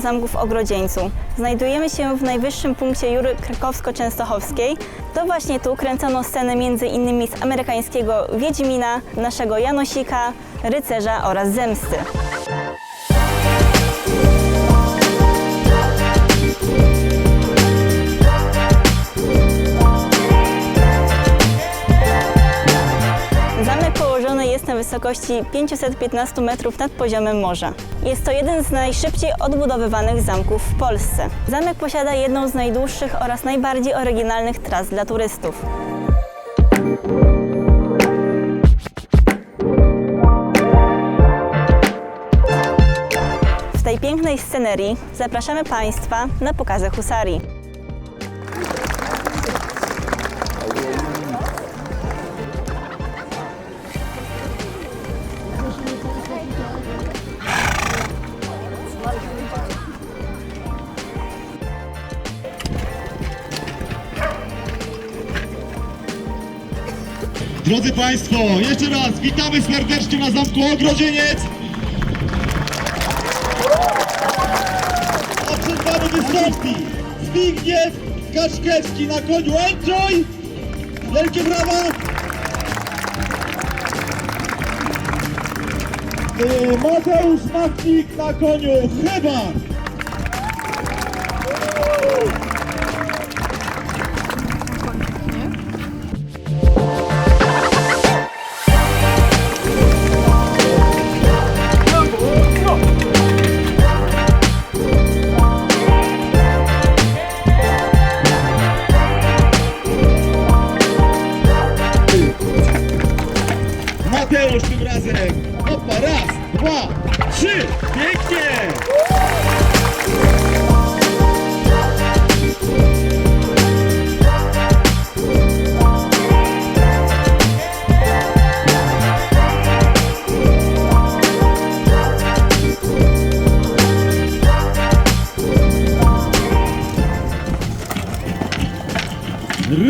zamku w Ogrodzieńcu. Znajdujemy się w najwyższym punkcie Jury Krakowsko-Częstochowskiej. To właśnie tu kręcono sceny między innymi z amerykańskiego Wiedźmina, naszego Janosika, Rycerza oraz Zemsty. Wysokości 515 metrów nad poziomem morza. Jest to jeden z najszybciej odbudowywanych zamków w Polsce. Zamek posiada jedną z najdłuższych oraz najbardziej oryginalnych tras dla turystów. W tej pięknej scenerii zapraszamy Państwa na pokazy husarii. Drodzy Państwo, jeszcze raz witamy serdecznie na Zamku Ogrodzieniec. A przed Wami wystąpi Zbigniew Kaszkewski na koniu Enjoy. Wielkie brawa. Y, Mateusz Machnik na koniu Chyba. Mateusz tym razem. Opa, raz, dwa, trzy. Pięknie.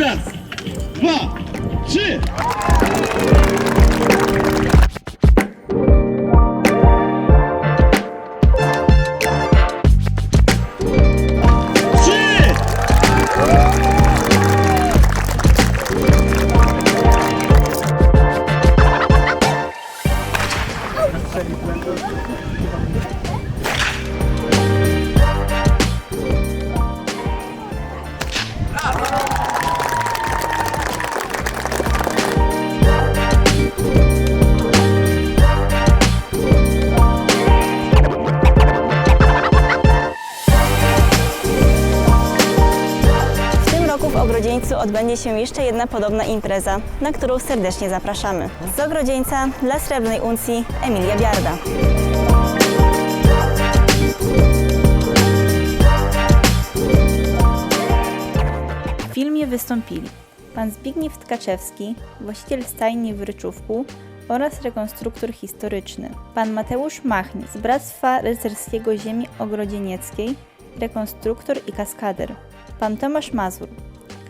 Raz, dwa, trzy. Ogrodzieńcu odbędzie się jeszcze jedna podobna impreza, na którą serdecznie zapraszamy. Z Ogrodzieńca dla Srebrnej Uncji Emilia Biarda. W filmie wystąpili pan Zbigniew Tkaczewski, właściciel stajni w Ryczówku oraz rekonstruktor historyczny, pan Mateusz Machnik z Bractwa Rycerskiego Ziemi Ogrodzienieckiej, rekonstruktor i kaskader, pan Tomasz Mazur,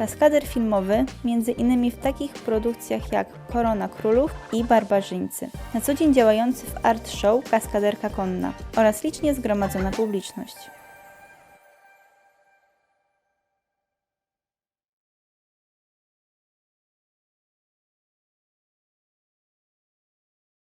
kaskader filmowy, innymi w takich produkcjach jak Korona Królów i Barbarzyńcy, na co dzień działający w art show kaskaderka konna oraz licznie zgromadzona publiczność.